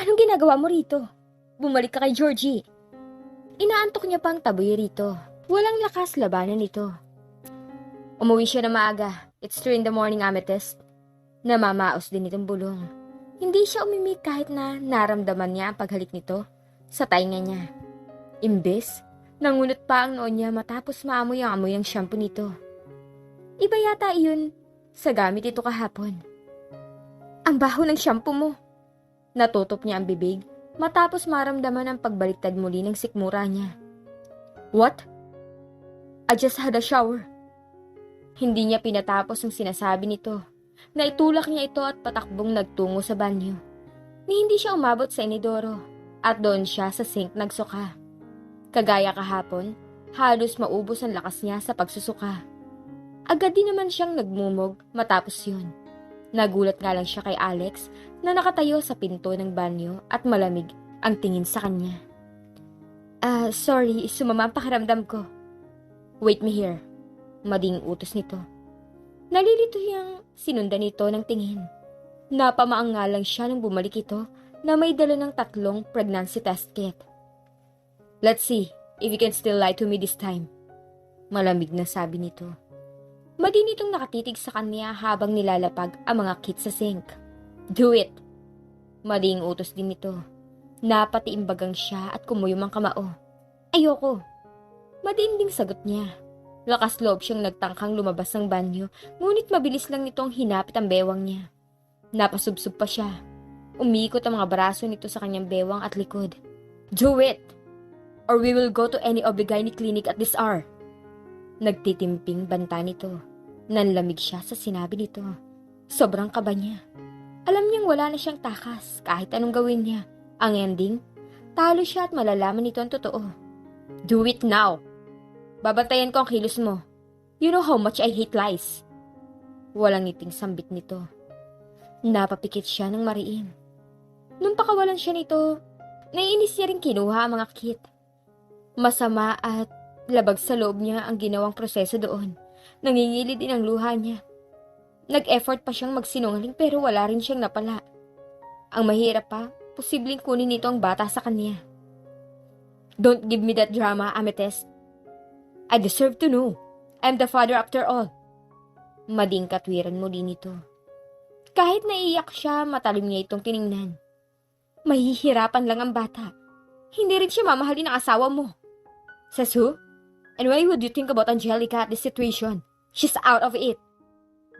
Anong ginagawa mo rito? Bumalik ka kay Georgie. Inaantok niya pang taboy rito. Walang lakas labanan ito. Umuwi siya na maaga. It's 3 in the morning, Amethyst. Namamaos din itong bulong. Hindi siya umimik kahit na naramdaman niya ang paghalik nito sa tainga niya. Imbes, nangunot pa ang noon niya matapos maamoy ang amoy ang shampoo nito. Iba yata iyon sa gamit ito kahapon. Ang baho ng shampoo mo. Natutop niya ang bibig matapos maramdaman ang pagbaliktad muli ng sikmura niya. What? I just had a shower. Hindi niya pinatapos ang sinasabi nito. Naitulak niya ito at patakbong nagtungo sa banyo. Ni hindi siya umabot sa inidoro at doon siya sa sink nagsuka. Kagaya kahapon, halos maubos ang lakas niya sa pagsusuka. Agad din naman siyang nagmumog matapos yun. Nagulat nga lang siya kay Alex na nakatayo sa pinto ng banyo at malamig ang tingin sa kanya. Ah, sorry, sumama ang pakiramdam ko. Wait me here. Mading utos nito. Nalilito yung sinundan nito ng tingin. Napamaang lang siya nang bumalik ito na may dala ng tatlong pregnancy test kit. Let's see if you can still lie to me this time. Malamig na sabi nito. Madin itong nakatitig sa kanya habang nilalapag ang mga kit sa sink. Do it! Mading utos din nito. Napatiimbagang siya at kumuyom ang kamao. Ayoko. Madinding sagot niya. Lakas loob siyang nagtangkang lumabas ng banyo, ngunit mabilis lang nitong hinapit ang bewang niya. Napasubsob pa siya. Umikot ang mga braso nito sa kanyang bewang at likod. Do it! Or we will go to any obligayni clinic at this hour. Nagtitimping banta nito. Nanlamig siya sa sinabi nito. Sobrang kaba niya. Alam niyang wala na siyang takas kahit anong gawin niya. Ang ending, talo siya at malalaman nito ang totoo. Do it now! Babantayan ko ang kilos mo. You know how much I hate lies. Walang ngiting sambit nito. Napapikit siya ng mariin. Nung pakawalan siya nito, naiinis niya rin kinuha ang mga kit. Masama at labag sa loob niya ang ginawang proseso doon. Nangingilid din ang luha niya. Nag-effort pa siyang magsinungaling pero wala rin siyang napala. Ang mahirap pa, posibleng kunin nito ang bata sa kanya. Don't give me that drama, Amethyst. I deserve to know. I'm the father after all. Mading katwiran muli nito. Kahit naiiyak siya, matalim niya itong tiningnan. Mahihirapan lang ang bata. Hindi rin siya mamahalin ng asawa mo. Who? And why would you think about Angelica at this situation? She's out of it.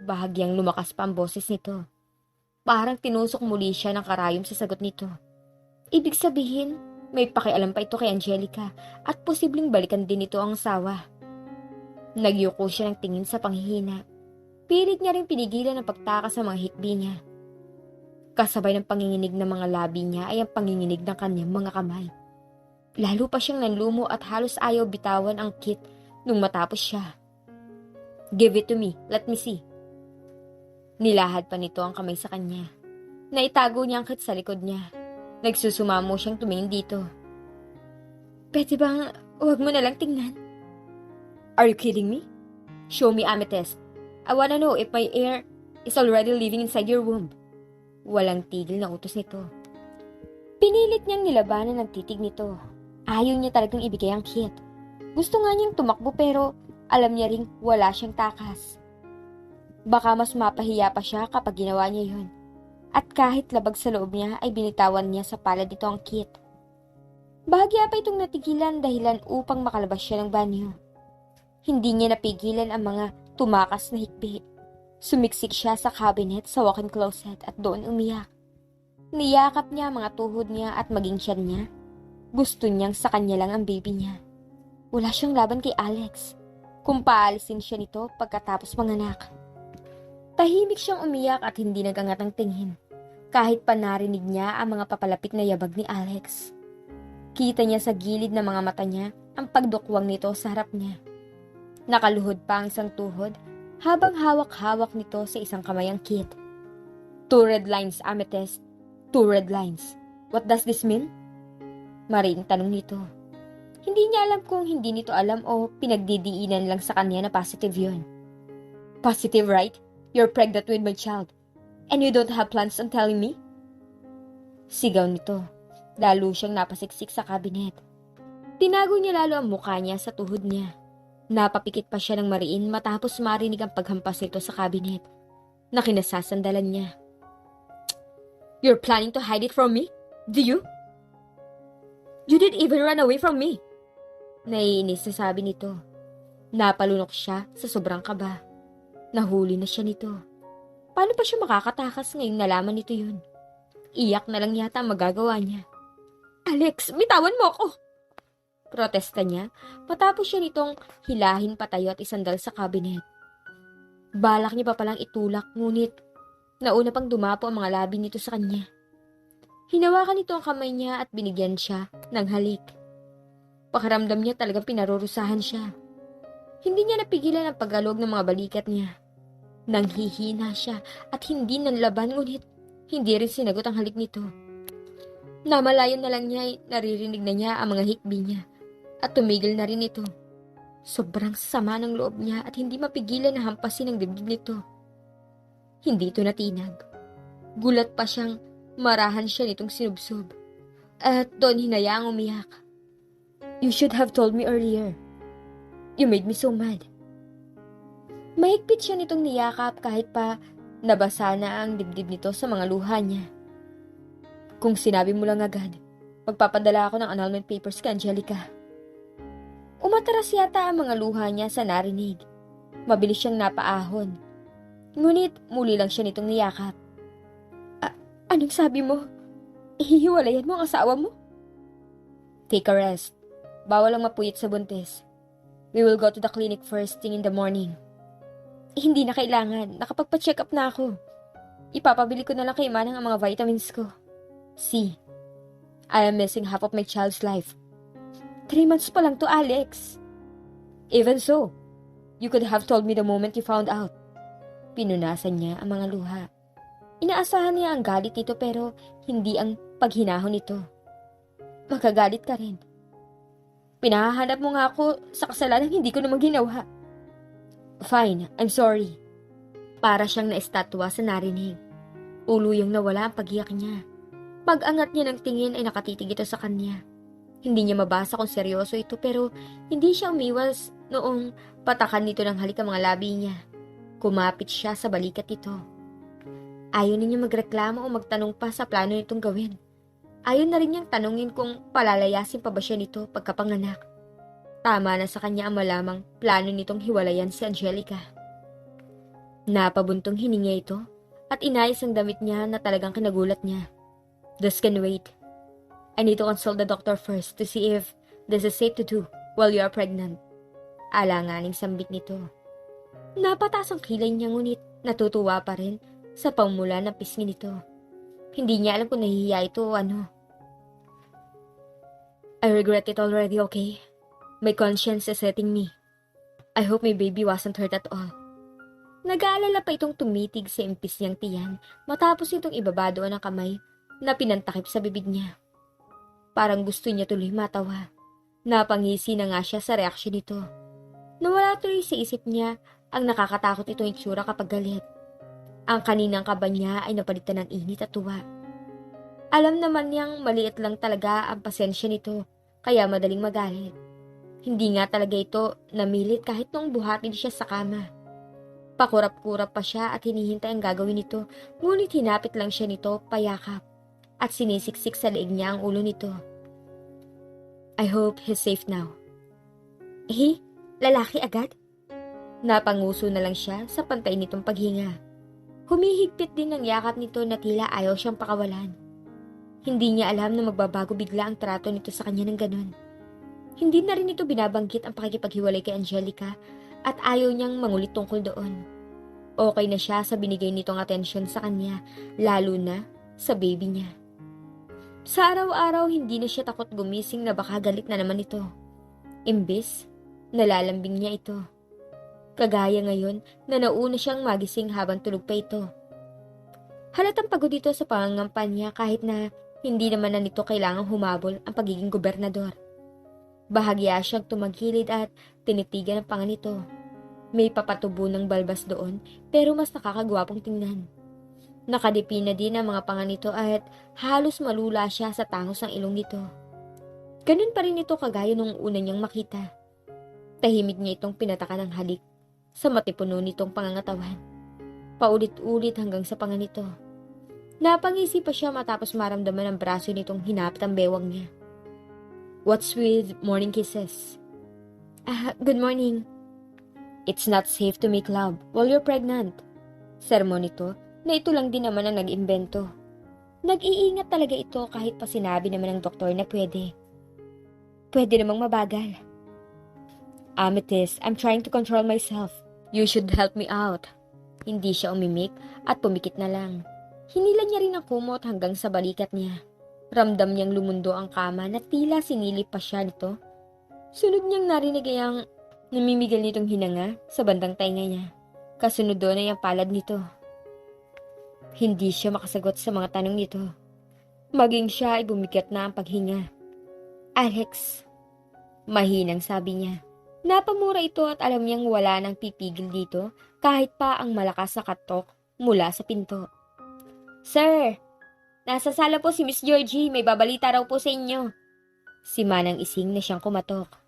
Bahagyang lumakas pa ang boses nito. Parang tinusok muli siya ng karayom sa sagot nito. Ibig sabihin, may pakialam pa ito kay Angelica at posibleng balikan din ito ang asawa. Nagyuko siya ng tingin sa panghihina. Pilit niya rin pinigilan ang pagtakas sa mga hikbi niya. Kasabay ng panginginig ng mga labi niya ay ang panginginig ng kanyang mga kamay. Lalo pa siyang nanlumo at halos ayaw bitawan ang kit nung matapos siya. Give it to me, let me see. Nilahad pa nito ang kamay sa kanya. Naitago niya ang kit sa likod niya. Nagsusumamo siyang tumingin dito. Pwede bang huwag mo na lang tingnan? Are you kidding me? Show me amethyst. I wanna know if my heir is already living inside your womb. Walang tigil na utos nito. Pinilit niyang nilabanan ang titig nito. Ayaw niya talagang ibigay ang kit. Gusto nga niyang tumakbo pero alam niya ring wala siyang takas. Baka mas mapahiya pa siya kapag ginawa niya yun. At kahit labag sa loob niya ay binitawan niya sa palad nito ang kit. Bahagya pa itong natigilan dahilan upang makalabas siya ng banyo. Hindi niya napigilan ang mga tumakas na hikbi. Sumiksik siya sa cabinet sa walk-in closet at doon umiyak. Niyakap niya mga tuhod niya at maging siyan niya. Gusto niyang sa kanya lang ang baby niya. Wala siyang laban kay Alex. Kung paalisin siya nito pagkatapos manganak. Tahimik siyang umiyak at hindi nagangat ang tingin. Kahit pa narinig niya ang mga papalapit na yabag ni Alex. Kita niya sa gilid ng mga mata niya ang pagdukwang nito sa harap niya. Nakaluhod pa ang isang tuhod habang hawak-hawak nito sa isang kamay ang kit. Two red lines, Amethyst. Two red lines. What does this mean? Maring tanong nito. Hindi niya alam kung hindi nito alam o pinagdidiinan lang sa kanya na positive yon. Positive, right? You're pregnant with my child. And you don't have plans on telling me? Sigaw nito. Lalo siyang napasiksik sa kabinet. Tinago niya lalo ang mukha niya sa tuhod niya. Napapikit pa siya ng mariin matapos marinig ang paghampas nito sa kabinet na kinasasandalan niya. You're planning to hide it from me? Do you? You didn't even run away from me. Naiinis na sabi nito. Napalunok siya sa sobrang kaba. Nahuli na siya nito. Paano pa siya makakatakas ngayong nalaman nito yun? Iyak na lang yata ang magagawa niya. Alex, bitawan mo ako! Protesta niya matapos siya nitong hilahin patayo at isandal sa kabinet. Balak niya pa palang itulak ngunit nauna pang dumapo ang mga labi nito sa kanya. Hinawakan nito ang kamay niya at binigyan siya ng halik. Pakaramdam niya talagang pinarurusahan siya. Hindi niya napigilan ang paggalog ng mga balikat niya. Nanghihina siya at hindi nanlaban ngunit hindi rin sinagot ang halik nito. Namalayan na lang niya ay naririnig na niya ang mga hikbi niya at tumigil na rin ito. Sobrang sama ng loob niya at hindi mapigilan na hampasin ang dibdib nito. Hindi ito natinag. Gulat pa siyang marahan siya nitong sinubsob. At doon hinayaang umiyak. You should have told me earlier. You made me so mad. Mahigpit siya nitong niyakap kahit pa nabasa na ang dibdib nito sa mga luha niya. Kung sinabi mo lang agad, magpapadala ako ng annulment papers kay Angelica. Umatras yata ang mga luha niya sa narinig. Mabilis siyang napaahon. Ngunit muli lang siya nitong niyakap. Anong sabi mo? Ihihiwalayan mo ang asawa mo? Take a rest. Bawal ang mapuyit sa buntis. We will go to the clinic first thing in the morning. Hindi na kailangan. Nakapagpa-check up na ako. Ipapabili ko na lang kay Manang ang mga vitamins ko. See, I am missing half of my child's life. Three months pa lang to, Alex. Even so, you could have told me the moment you found out. Pinunasan niya ang mga luha. Inaasahan niya ang galit nito pero hindi ang paghinahon nito. Magagalit ka rin. Pinahahanap mo nga ako sa kasalanan hindi ko naman ginawa. Fine, I'm sorry. Para siyang naistatwa sa narinig. Ulo yung nawala ang pagiyak niya. Pag-angat niya ng tingin ay nakatitig ito sa kanya. Hindi niya mabasa kung seryoso ito pero hindi siya umiwas noong patakan nito ng halik ang mga labi niya. Kumapit siya sa balikat nito. Ayaw niya magreklamo o magtanong pa sa plano nitong gawin. Ayaw na rin niyang tanungin kung palalayasin pa ba siya nito pagkapanganak. Tama na sa kanya ang malamang plano nitong hiwalayan si Angelica. Napabuntong hininga ito at inayos ang damit niya na talagang kinagulat niya. This can wait. I need to consult the doctor first to see if this is safe to do while you are pregnant. Alanganing sambit nito. Napataas ang kilay niya ngunit natutuwa pa rin sa pamula ng pisngi nito. Hindi niya alam kung nahihiya ito o ano. I regret it already, okay? My conscience is setting me. I hope my baby wasn't hurt at all. Nag-aalala pa itong tumitig sa impis niyang tiyan matapos itong ibabado ang kamay na pinantakip sa bibig niya. Parang gusto niya tuloy matawa. Napangisi na nga siya sa reaksyon nito. Nawala tuloy sa isip niya ang nakakatakot itong itsura kapag galit. Ang kaninang kaba niya ay napalitan ng init at tuwa. Alam naman niyang maliit lang talaga ang pasensya nito, kaya madaling magalit. Hindi nga talaga ito namilit kahit nung buhatin siya sa kama. Pakurap-kurap pa siya at hinihintay ang gagawin nito, ngunit hinapit lang siya nito payakap at sinisiksik sa leeg niya ang ulo nito. I hope he's safe now. Eh, lalaki agad? Napanguso na lang siya sa pantay nitong paghinga. Humihigpit din ng yakap nito na tila ayaw siyang pakawalan. Hindi niya alam na magbabago bigla ang trato nito sa kanya ng ganon. Hindi na rin ito binabanggit ang pakikipaghiwalay kay Angelica at ayaw niyang mangulit tungkol doon. Okay na siya sa binigay nitong atensyon sa kanya, lalo na sa baby niya. Sa araw-araw, hindi na siya takot gumising na baka galit na naman ito. Imbis, nalalambing niya ito. Kagaya ngayon na nauna siyang magising habang tulog pa ito. Halatang pagod dito sa pangangampan niya kahit na hindi naman na nito kailangang humabol ang pagiging gobernador. Bahagya siyang tumagilid at tinitigan ang panga nito. May papatubo ng balbas doon pero mas nakakagwapong tingnan. Nakadipi na din ang mga panga nito at halos malula siya sa tangos ng ilong nito. Ganun pa rin ito kagaya nung una niyang makita. Tahimik niya itong pinataka ng halik sa matipuno nitong pangangatawan. Paulit-ulit hanggang sa panga nito. Napangisi pa siya matapos maramdaman ang braso nitong hinapit ang bewang niya. What's with morning kisses? Ah, good morning. It's not safe to make love while you're pregnant. Sermon nito na ito lang din naman ang nag-imbento. Nag-iingat talaga ito kahit pa sinabi naman ng doktor na pwede. Pwede namang mabagal. Amethyst, I'm trying to control myself. You should help me out. Hindi siya umimik at pumikit na lang. Hinila niya rin ang kumot hanggang sa balikat niya. Ramdam niyang lumundo ang kama na tila sinilip pa siya nito. Sunod niyang narinig ang namimigil nitong hinanga sa bandang tainga niya. Kasunod doon ay ang palad nito. Hindi siya makasagot sa mga tanong nito. Maging siya ay bumigat na ang paghinga. Alex, mahinang sabi niya. Napamura ito at alam niyang wala nang pipigil dito kahit pa ang malakas na katok mula sa pinto. Sir, nasa sala po si Miss Georgie. May babalita raw po sa inyo. Si Manang Ising na siyang kumatok.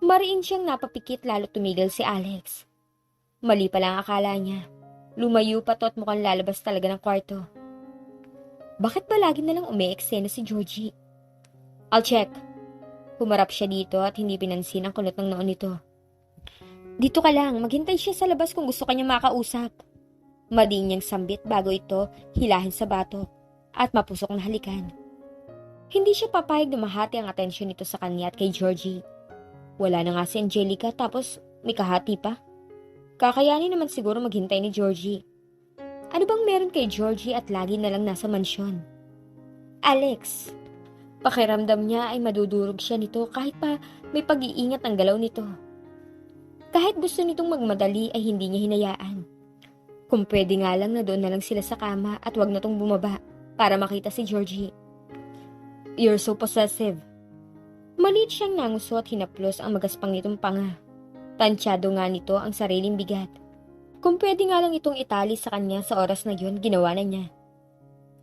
Mariin siyang napapikit lalo tumigil si Alex. Mali pala ang akala niya. Lumayo pa to at mukhang lalabas talaga ng kwarto. Bakit ba lagi na lang umi-eksena si Georgie? I'll check. Humarap siya dito at hindi pinansin ang kulot ng noon nito. Dito ka lang, maghintay siya sa labas kung gusto kanya makausap. Mading niyang sambit bago ito hilahin sa batok at mapusok na halikan. Hindi siya papayag na mahati ang atensyon nito sa kanya at kay Georgie. Wala na nga si Angelica tapos may kahati pa. Kakayanin naman siguro maghintay ni Georgie. Ano bang meron kay Georgie at lagi na lang nasa mansyon? Alex, pakiramdam niya ay madudurog siya nito kahit pa may pag-iingat ang galaw nito. Kahit gusto nitong magmadali ay hindi niya hinayaan. Kung pwede nga lang na doon na lang sila sa kama at wag na tong bumaba para makita si Georgie. You're so possessive. Maliit siyang nanguso at hinaplos ang magaspang nitong panga. Tansyado nga nito ang sariling bigat. Kung pwede nga lang itong itali sa kanya sa oras na yun, ginawa na niya.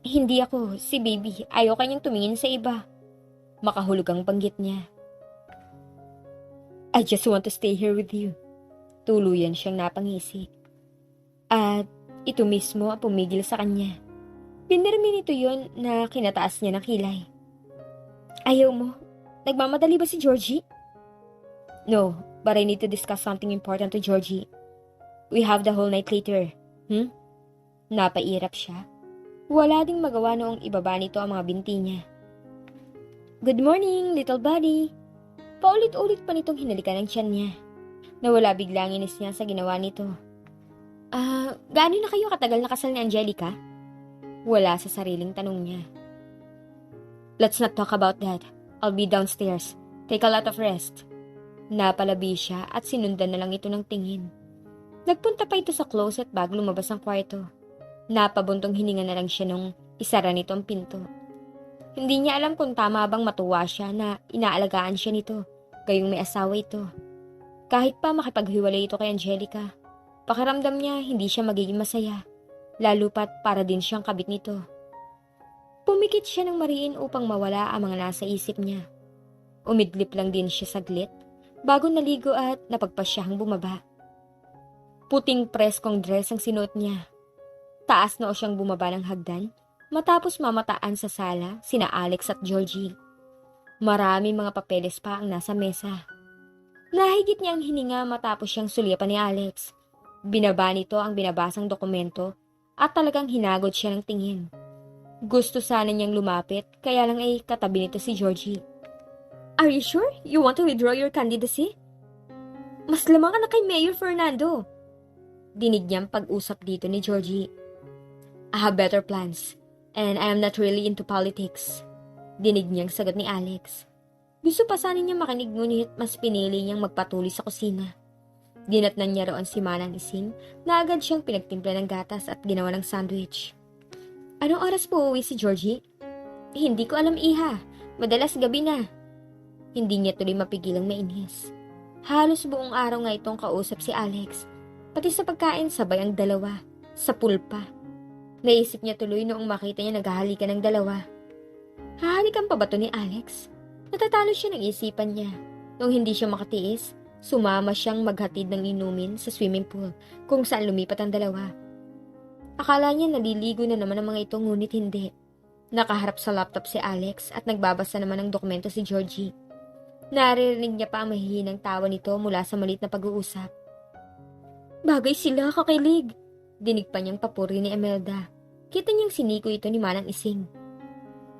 Hindi ako, si baby. Ayaw kanyang tumingin sa iba. Makahulog ang banggit niya. I just want to stay here with you. Tuluyan siyang napangisi. At ito mismo ang pumigil sa kanya. Pinirmi nito yon na kinataas niya ng kilay. Ayaw mo? Nagmamadali ba si Georgie? No, but I need to discuss something important to Georgie. We have the whole night later. Hmm? Napairap siya. Wala ding magawa noong ibaba nito ang mga binti niya. Good morning, little buddy. Paulit-ulit pa nitong hinalikan ng tiyan niya. Nawala biglang inis niya sa ginawa nito. Ah, gaano na kayo katagal na kasal ni Angelica? Wala sa sariling tanong niya. Let's not talk about that. I'll be downstairs. Take a lot of rest. Napalabi siya at sinundan na lang ito ng tingin. Nagpunta pa ito sa closet bago lumabas ang kwarto. Napabuntong hininga na lang siya nung isara nito ang pinto. Hindi niya alam kung tama bang matuwa siya na inaalagaan siya nito, gayong may asawa ito. Kahit pa makipaghiwalay ito kay Angelica, pakiramdam niya hindi siya magiging masaya, lalo pat para din siyang kabit nito. Pumikit siya ng mariin upang mawala ang mga nasa isip niya. Umidlip lang din siya saglit, bago naligo at napagpasyahang bumaba. Puting preskong dress ang sinuot niya. Taas na o siyang bumaba ng hagdan matapos mamataan sa sala sina Alex at Georgie. Marami mga papeles pa ang nasa mesa. Nahigit niya ang hininga matapos siyang sulyapan ni Alex. Binaba nito ang binabasang dokumento at talagang hinagod siya ng tingin. Gusto sana niyang lumapit kaya lang ay katabi nito si Georgie. Are you sure you want to withdraw your candidacy? Mas lamang ka na kay Mayor Fernando. Dinig niyang pag-usap dito ni Georgie. I have better plans, and I am not really into politics. Dinig niyang sagot ni Alex. Gusto pa sana niya makinig ngunit mas pinili niyang magpatuloy sa kusina. Dinatnan niya roon si Manang Ising na agad siyang pinagtimpla ng gatas at ginawa ng sandwich. Anong oras po uwi si Georgie? hindi ko alam iha. Madalas gabi na. Hindi niya tuloy mapigilang mainis. Halos buong araw nga itong kausap si Alex. Pati sa pagkain sabay ang dalawa. Sa pulpa. Naisip niya tuloy noong makita niya naghahalikan ng dalawa. Hahalikan pa ba to ni Alex? Natatalo siya ng isipan niya. Nung hindi siya makatiis, sumama siyang maghatid ng inumin sa swimming pool kung saan lumipat ang dalawa. Akala niya naliligo na naman ang mga ito ngunit hindi. Nakaharap sa laptop si Alex at nagbabasa naman ng dokumento si Georgie. Naririnig niya pa ang mahihinang tawa nito mula sa malit na pag-uusap. Bagay sila, kakilig. Dinig pa niyang papuri ni Emelda. Kita niyang siniko ito ni Manang Ising.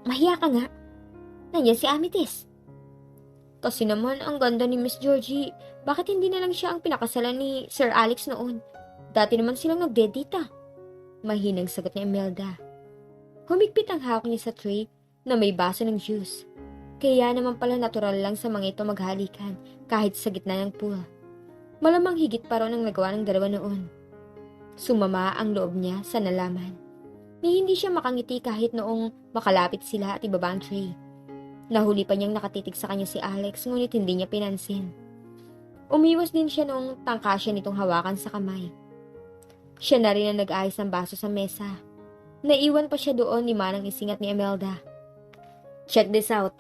Mahiya ka nga. Nandiyan si Amethyst. Kasi naman, ang ganda ni Miss Georgie. Bakit hindi na lang siya ang pinakasalan ni Sir Alex noon? Dati naman silang nagdedita. Mahinang sagot ni Emelda. Humigpit ang hawak niya sa tray na may baso ng juice. Kaya naman pala natural lang sa mga ito maghalikan kahit sa gitna ng pool. Malamang higit pa ron ang nagawa ng dalawa noon. Sumama ang loob niya sa nalaman. Ni hindi siya makangiti kahit noong makalapit sila at ibaba ang tray. Nahuli pa niyang nakatitig sa kanya si Alex ngunit hindi niya pinansin. Umiwas din siya noong tangka siya nitong hawakan sa kamay. Siya na rin ang nag-ayos ng baso sa mesa. Naiwan pa siya doon ni Manang Ising at ni Emelda. Check this out.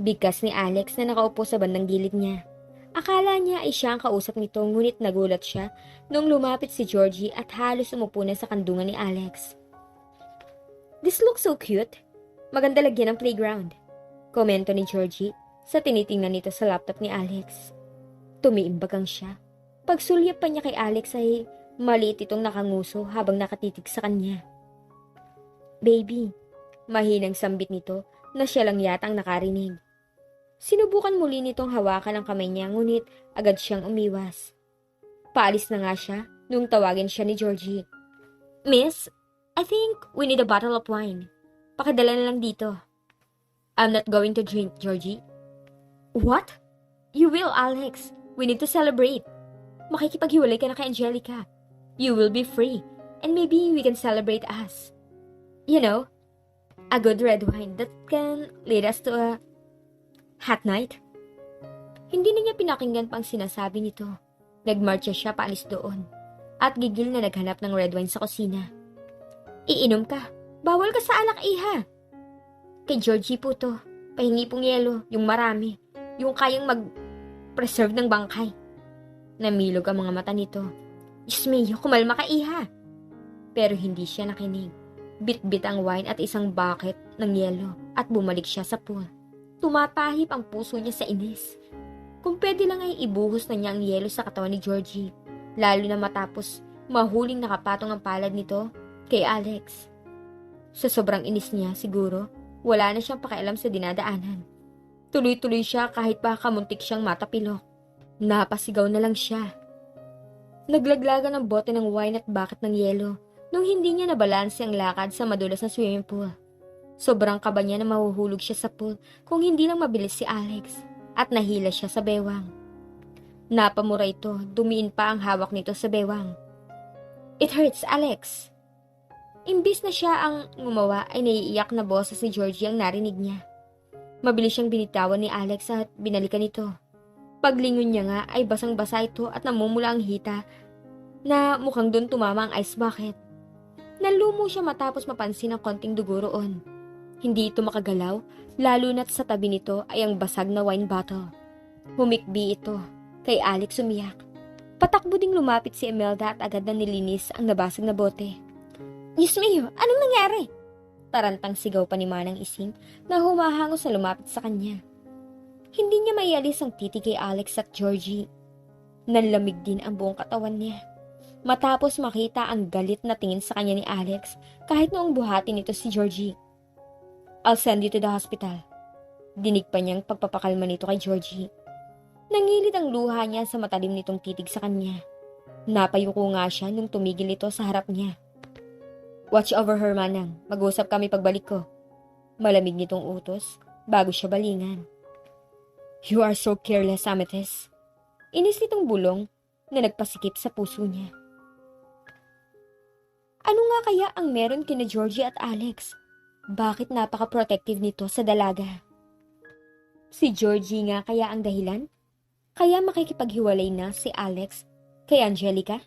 Bigkas ni Alex na nakaupo sa bandang gilid niya. Akala niya ay siya ang kausap nito ngunit nagulat siya nung lumapit si Georgie at halos umupo na sa kandungan ni Alex. This looks so cute. Maganda lagyan ng playground. Komento ni Georgie sa tinitingnan nito sa laptop ni Alex. Tumiimbagang siya. Pagsulyap pa niya kay Alex ay maliit itong nakanguso habang nakatitig sa kanya. Baby, mahinang sambit nito na siya lang yata ang nakarinig. Sinubukan muli nitong hawakan ang kamay niya ngunit agad siyang umiwas. Paalis na nga siya nung tawagin siya ni Georgie. Miss, I think we need a bottle of wine. Pakidala na lang dito. I'm not going to drink, Georgie. What? You will, Alex. We need to celebrate. Makikipaghiwalay ka na kay Angelica. You will be free. And maybe we can celebrate us. You know, a good red wine that can lead us to a hot night. Hindi na niya pinakinggan pa ang sinasabi nito. Nagmarcha siya paalis doon. At gigil na naghanap ng red wine sa kusina. Iinom ka. Bawal ka sa alak, iha. Kay Georgie po to. Pahingi pong yelo, yung marami. Yung kayang mag-preserve ng bangkay. Namilog ang mga mata nito. Diyos mio, kumalma ka, iha. Pero hindi siya nakinig. Bit-bit ang wine at isang bucket ng yelo at bumalik siya sa pool. Tumatahip ang puso niya sa inis. Kung pwede lang ay ibuhos na niya ang yelo sa katawan ni Georgie, lalo na matapos mahuling nakapatong ang palad nito kay Alex. Sa sobrang inis niya, siguro, wala na siyang pakialam sa dinadaanan. Tuloy-tuloy siya kahit pa kamuntik siyang matapilok. Napasigaw na lang siya. Naglaglagan ng bote ng wine at bucket ng yelo nung hindi niya nabalanse ang lakad sa madulas na swimming pool. Sobrang kaba niya na mahuhulog siya sa pool kung hindi lang mabilis si Alex at nahila siya sa bewang. Napamura ito, dumiin pa ang hawak nito sa bewang. It hurts, Alex. Imbis na siya ang ngumawa ay naiiyak na boses ni Georgie ang narinig niya. Mabilis siyang binitawan ni Alex at binalikan ito. Paglingon niya nga ay basang-basa ito at namumula ang hita na mukhang doon tumama ang ice bucket. Nalumo siya matapos mapansin ang konting dugo roon. Hindi ito makagalaw, lalo na't sa tabi nito ay ang basag na wine bottle. Humikbi ito, kay Alex umiyak. Patakbo ding lumapit si Emelda at agad na nilinis ang nabasag na bote. Diyos anong nangyari? Tarantang sigaw pa ni Manang Ising na humahango sa lumapit sa kanya. Hindi niya maialis ang titi kay Alex at Georgie. Nanlamig din ang buong katawan niya. Matapos makita ang galit na tingin sa kanya ni Alex kahit noong buhati nito si Georgie. I'll send you to the hospital. Dinig pa niyang pagpapakalma nito kay Georgie. Nangilid ang luha niya sa matalim nitong titig sa kanya. Napayuko nga siya nung tumigil ito sa harap niya. Watch over her, Manang. Mag-usap kami pagbalik ko. Malamig nitong utos bago siya balingan. You are so careless, Amethyst. Inis nitong bulong na nagpasikip sa puso niya. Ano nga kaya ang meron kina Georgie at Alex? Bakit napaka-protective nito sa dalaga? Si Georgie nga kaya ang dahilan? Kaya makikipaghiwalay na si Alex kay Angelica?